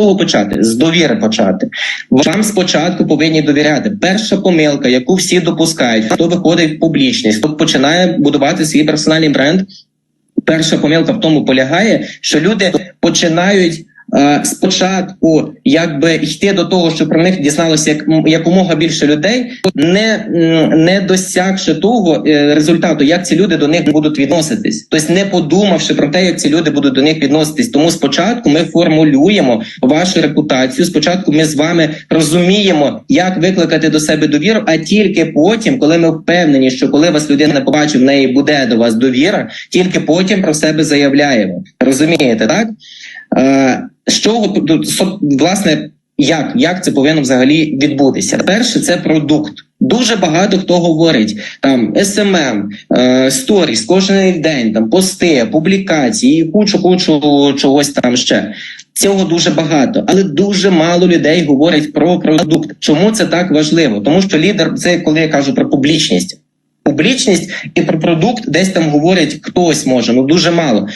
чого почати? З довіри почати. Вам спочатку повинні довіряти. Перша помилка, яку всі допускають, хто виходить в публічність, хто починає будувати свій персональний бренд. Перша помилка в тому полягає, що люди починають спочатку якби йти до того, що про них дізналося як якомога більше людей, не, не досягши того е, результату, як ці люди до них будуть відноситись, тобто не подумавши про те, як ці люди будуть до них відноситись. Тому спочатку ми формулюємо вашу репутацію. Спочатку ми з вами розуміємо, як викликати до себе довіру, а тільки потім, коли ми впевнені, що коли вас людина побачить, в неї буде до вас довіра, тільки потім про себе заявляємо. Розумієте, так? З чого власне як, як це повинно взагалі відбутися? Перше, це продукт. Дуже багато хто говорить там SMM, е, сторіс, кожен день, там пости, публікації, кучу кучу чогось там ще. Цього дуже багато, але дуже мало людей говорять про продукт. Чому це так важливо? Тому що лідер це коли я кажу про публічність. Публічність і про продукт десь там говорять хтось може, ну дуже мало.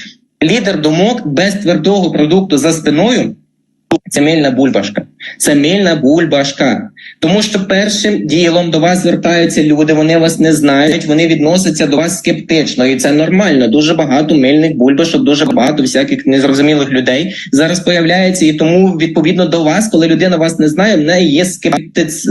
Лідер думок без твердого продукту за спиною це мильна бульбашка. Це мильна бульбашка. Тому що першим ділом до вас звертаються люди, вони вас не знають, вони відносяться до вас скептично, і це нормально. Дуже багато мильних бульбашок, дуже багато всяких незрозумілих людей зараз появляється. І тому відповідно до вас, коли людина вас не знає, в неї є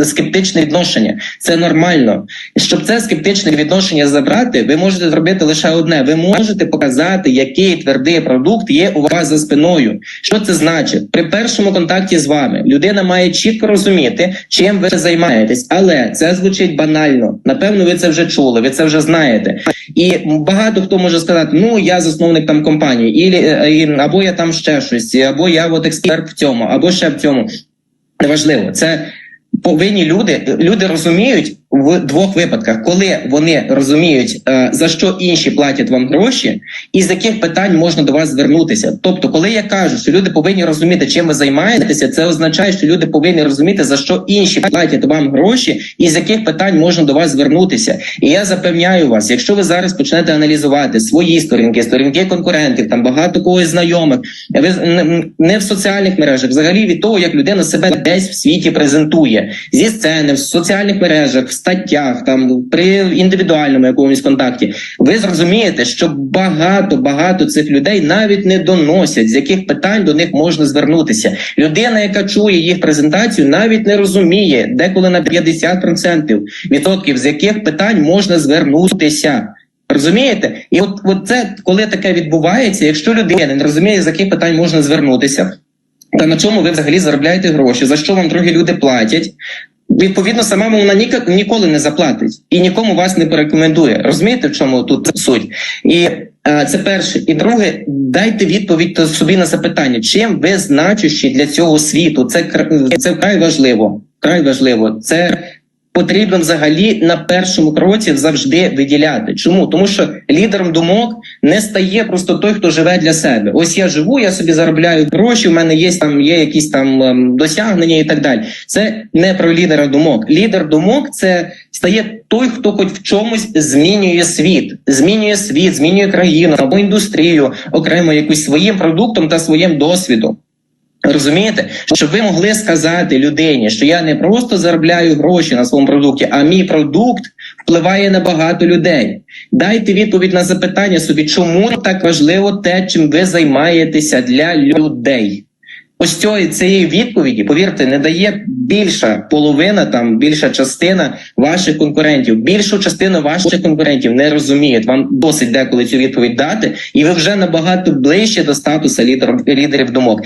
скептичне відношення. Це нормально. Щоб це скептичне відношення забрати, ви можете зробити лише одне: ви можете показати, який твердий продукт є у вас за спиною. Що це значить? При першому контакті з вами людина має чітко розуміти, чим ви займаєтесь, але це звучить банально. Напевно, ви це вже чули, ви це вже знаєте. І багато хто може сказати: ну я засновник там компанії, ілі, е, і, або я там ще щось, або я от експерт в цьому, або ще в цьому. Неважливо, це повинні люди. Люди розуміють в двох випадках, коли вони розуміють е, за що інші платять вам гроші, і з яких питань можна до вас звернутися. Тобто, коли я кажу, що люди повинні розуміти, чим ви займаєтеся, це означає, що люди повинні розуміти за що інші платять вам гроші, і з яких питань можна до вас звернутися. І я запевняю вас, якщо ви зараз почнете аналізувати свої сторінки, сторінки конкурентів, там багато когось знайомих, ви не в соціальних мережах, взагалі від того, як людина себе десь в світі презентує зі сцени, в соціальних мережах, в статтях, там при індивідуальному якомусь контакті, ви зрозумієте, що багато багато цих людей навіть не доносять, з яких питань до них можна звернутися. Людина, яка чує їх презентацію, навіть не розуміє, деколи на 50% відсотків, з яких питань можна звернутися. Розумієте? І от, от це коли таке відбувається, якщо людина не розуміє, з яких питань можна звернутися, та на чому ви взагалі заробляєте гроші, за що вам другі люди платять. Відповідно, сама вона ніколи не заплатить і нікому вас не порекомендує. Розумієте, в чому тут суть? І е, це перше. І друге, дайте відповідь собі на запитання, чим ви значущі для цього світу. Це це вкрай важливо. Край важливо. Це потрібно взагалі на першому кроці завжди виділяти. Чому? Тому що лідером думок не стає просто той, хто живе для себе. Ось я живу, я собі заробляю гроші. У мене є там є якісь там ем, досягнення і так далі. Це не про лідера думок. Лідер думок це стає той, хто хоч в чомусь змінює світ, змінює світ, змінює країну або індустрію окремо якусь своїм продуктом та своїм досвідом. Розумієте, щоб ви могли сказати людині, що я не просто заробляю гроші на своєму продукті, а мій продукт впливає на багато людей. Дайте відповідь на запитання собі, чому так важливо те, чим ви займаєтеся для людей. Ось цієї цієї відповіді, повірте, не дає більша половина, там більша частина ваших конкурентів. Більшу частину ваших конкурентів не розуміють. Вам досить деколи цю відповідь дати, і ви вже набагато ближче до статусу лідерів, думок.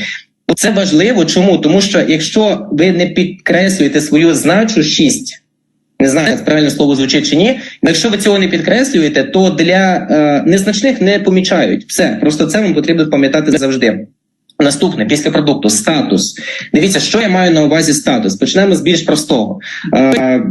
Це важливо. Чому? Тому що якщо ви не підкреслюєте свою значущість, не знаю, як правильне слово звучить чи ні. Якщо ви цього не підкреслюєте, то для е, незначних не помічають. Все, просто це вам потрібно пам'ятати завжди. Наступне після продукту статус. Дивіться, що я маю на увазі статус. Почнемо з більш простого. Е.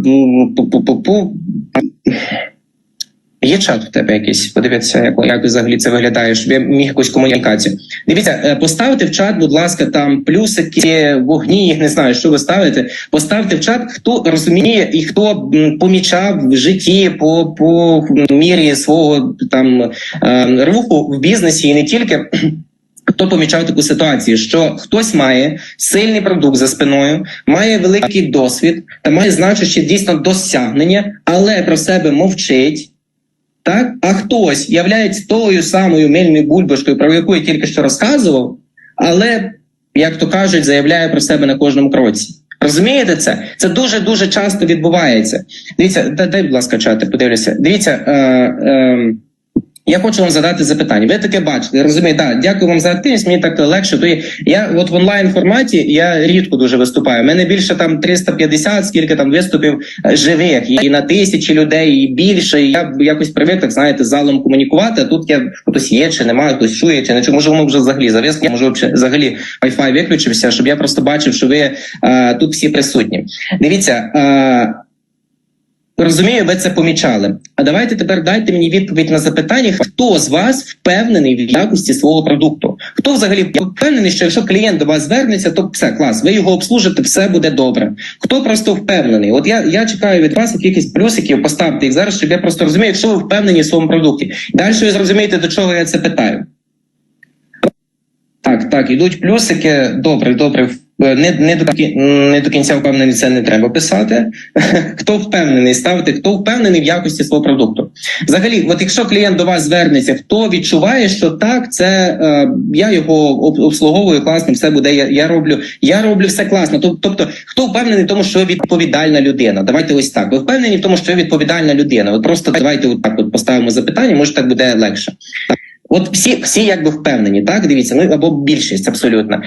Є чат в тебе якийсь? Подивіться, як, як взагалі це виглядає, щоб я міг якусь комунікацію. Дивіться, е, поставте в чат, будь ласка, там плюсики, вогні, їх не знаю, що ви ставите. Поставте в чат, хто розуміє і хто помічав в житті по, по мірі свого там е, руху в бізнесі і не тільки. Хто помічав таку ситуацію, що хтось має сильний продукт за спиною, має великий досвід та має значуще дійсно досягнення, але про себе мовчить. Так, а хтось являється тою самою мильною бульбашкою, про яку я тільки що розказував, але, як то кажуть, заявляє про себе на кожному кроці. Розумієте це? Це дуже дуже часто відбувається. Дивіться, дай будь ласка, чати, подивлюся. Дивіться, е, е, я хочу вам задати запитання. Ви таке бачите, розумієте? Да, дякую вам за активність. Мені так легше. То я от в онлайн форматі я рідко дуже виступаю. У мене більше там 350, скільки там виступів е, живих, і на тисячі людей, і більше. І я якось привик, так знаєте, залом комунікувати. А тут я хтось є, чи немає, хтось чує, чи не чує. Може, воно вже взагалі зав'язки, може взагалі- Wi-Fi виключився, щоб я просто бачив, що ви е, тут всі присутні. Дивіться. Е, Розумію, ви це помічали. А давайте тепер дайте мені відповідь на запитання, хто з вас впевнений в якості свого продукту? Хто взагалі впевнений, що якщо клієнт до вас звернеться, то все клас, ви його обслужите, все буде добре. Хто просто впевнений? От я, я чекаю від вас якихось плюсиків, поставте їх зараз, щоб я просто розумію, якщо ви впевнені в своєму продукті. Далі ви зрозумієте, до чого я це питаю. Так, так, ідуть плюсики. Добре, добре. Е, Не, не, до, не до кінця впевнений, це не треба писати. Хто впевнений, ставити, хто впевнений в якості свого продукту. Взагалі, от якщо клієнт до вас звернеться, хто відчуває, що так, це е, я його обслуговую класно, все буде. Я, я роблю, я роблю все класно. Тобто, хто впевнений в тому, що відповідальна людина? Давайте ось так. Ви впевнені в тому, що відповідальна людина. От просто давайте от так от поставимо запитання, може так буде легше. От всі, всі якби впевнені, так дивіться, ну або більшість абсолютно.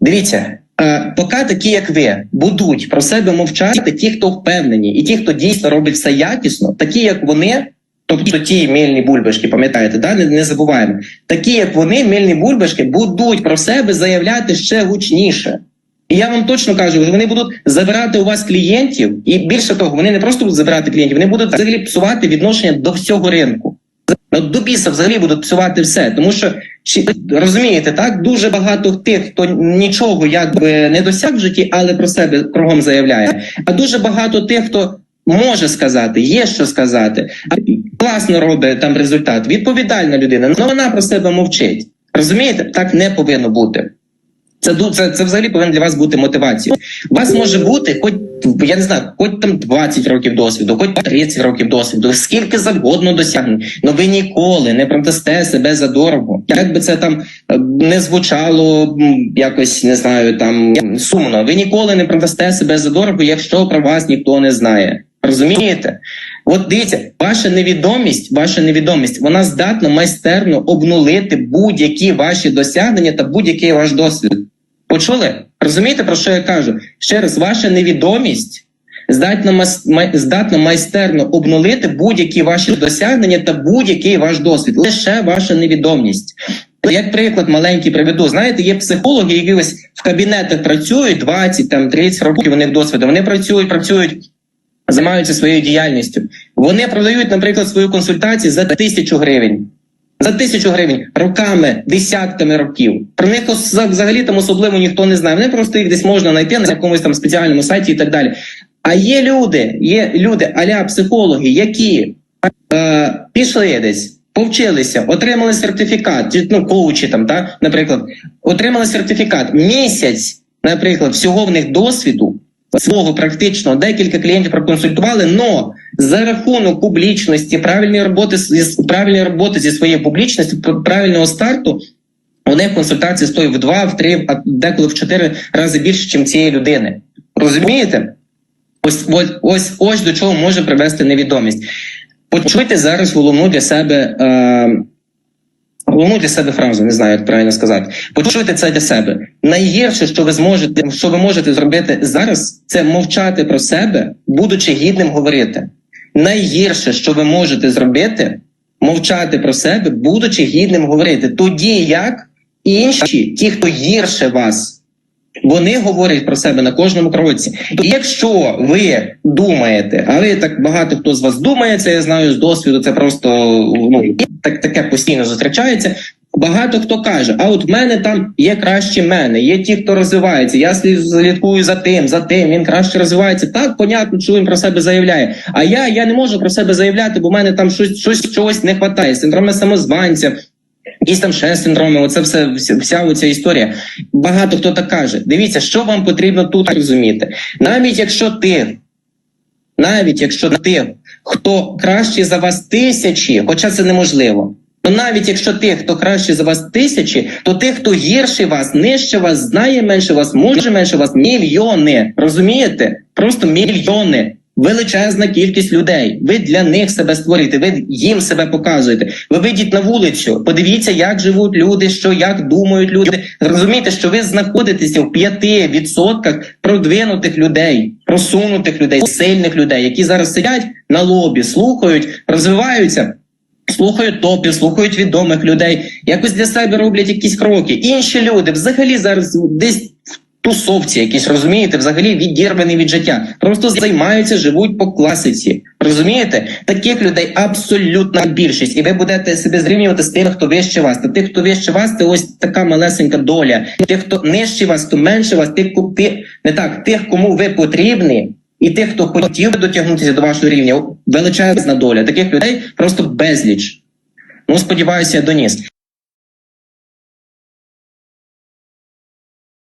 Дивіться, е, поки такі, як ви, будуть про себе мовчати, ті, хто впевнені, і ті, хто дійсно робить все якісно, такі, як вони, тобто ті мильні бульбашки, пам'ятаєте, да? не, не забуваємо, такі, як вони, мильні бульбашки, будуть про себе заявляти ще гучніше. І я вам точно кажу, що вони будуть забирати у вас клієнтів, і більше того, вони не просто будуть забирати клієнтів, вони будуть взагалі псувати відношення до всього ринку. До біса взагалі будуть псувати все, тому що чи розумієте, так дуже багато тих, хто нічого якби не досяг в житті, але про себе кругом заявляє. А дуже багато тих, хто може сказати, є що сказати, а класно робить там результат. Відповідальна людина, але вона про себе мовчить. Розумієте, так не повинно бути. Це, це, це взагалі повинно для вас бути мотивацією. У вас може бути, хоч я не знаю, хоч там 20 років досвіду, хоч 30 років досвіду, скільки завгодно досягнень, але ви ніколи не продасте себе за дорого. Як би це там е, не звучало якось не знаю, там сумно. Ви ніколи не продасте себе за дорого, якщо про вас ніхто не знає. Розумієте? От дивіться, ваша невідомість, ваша невідомість, вона здатна майстерно обнулити будь-які ваші досягнення та будь-який ваш досвід. Почули? Розумієте, про що я кажу? Ще раз, ваша невідомість здатна, здатна майстерно обнулити будь-які ваші досягнення та будь-який ваш досвід. Лише ваша невідомість. Як приклад маленький приведу, знаєте, є психологи, які ось в кабінетах працюють 20 там 30 років. Вони досвіду. Вони працюють, працюють, займаються своєю діяльністю. Вони продають, наприклад, свою консультацію за тисячу гривень. За тисячу гривень роками, десятками років. Про них взагалі там особливо ніхто не знає. Вони просто їх десь можна знайти на якомусь там спеціальному сайті і так далі. А є люди, є люди, аля психологи, які е, пішли десь, повчилися, отримали сертифікат, ну, коучі там, так, наприклад, отримали сертифікат місяць, наприклад, всього в них досвіду, свого практично декілька клієнтів проконсультували, но за рахунок публічності, правильної роботи правильної роботи зі своєю публічністю, правильного старту. У них консультації стоїть в два, в три, а деколи в чотири рази більше, ніж цієї людини. Розумієте? Ось, ось, ось, ось до чого може привести невідомість. Почуйте зараз головну для себе. Е, Головну для себе фразу, не знаю, як правильно сказати. Почуйте це для себе. Найгірше, що ви зможете, що ви можете зробити зараз, це мовчати про себе, будучи гідним говорити. Найгірше, що ви можете зробити, мовчати про себе, будучи гідним говорити. Тоді як інші, ті, хто гірше вас, вони говорять про себе на кожному кроці. То якщо ви думаєте, а ви так багато хто з вас думає, це я знаю з досвіду, це просто ну так таке постійно зустрічається. Багато хто каже: а от в мене там є кращі мене, є ті, хто розвивається. Я слідкую за тим, за тим. Він краще розвивається. Так, понятно, що він про себе заявляє. А я, я не можу про себе заявляти, бо в мене там щось, щось чогось не вистачає. Синдроми самозванця. якісь там ще синдроми. Оце все вся оця історія. Багато хто так каже. Дивіться, що вам потрібно тут розуміти. Навіть якщо ти, навіть якщо ти, хто кращий за вас тисячі, хоча це неможливо. То навіть якщо тих, хто краще за вас тисячі, то тих, хто гірше вас, нижче вас, знає менше вас, може менше вас, мільйони. Розумієте? Просто мільйони. Величезна кількість людей. Ви для них себе створюєте, ви їм себе показуєте. Ви вийдіть на вулицю, подивіться, як живуть люди, що як думають люди. Розумієте, що ви знаходитеся в 5% продвинутих людей, просунутих людей, сильних людей, які зараз сидять на лобі, слухають, розвиваються. Слухають топів, слухають відомих людей, якось для себе роблять якісь кроки. Інші люди взагалі зараз десь тусовці якісь, розумієте, взагалі відірвані від життя. Просто займаються, живуть по класиці. Розумієте? Таких людей абсолютна більшість. І ви будете себе зрівнювати з тими, хто вище вас. Та тих, хто вище вас, це ось така малесенька доля. Тих, хто нижче вас, то менше вас, тих, ти, не так, тих, кому ви потрібні. І тих, хто хотів би дотягнутися до вашого рівня, величезна доля. Таких людей просто безліч. Ну, сподіваюся, я доніс.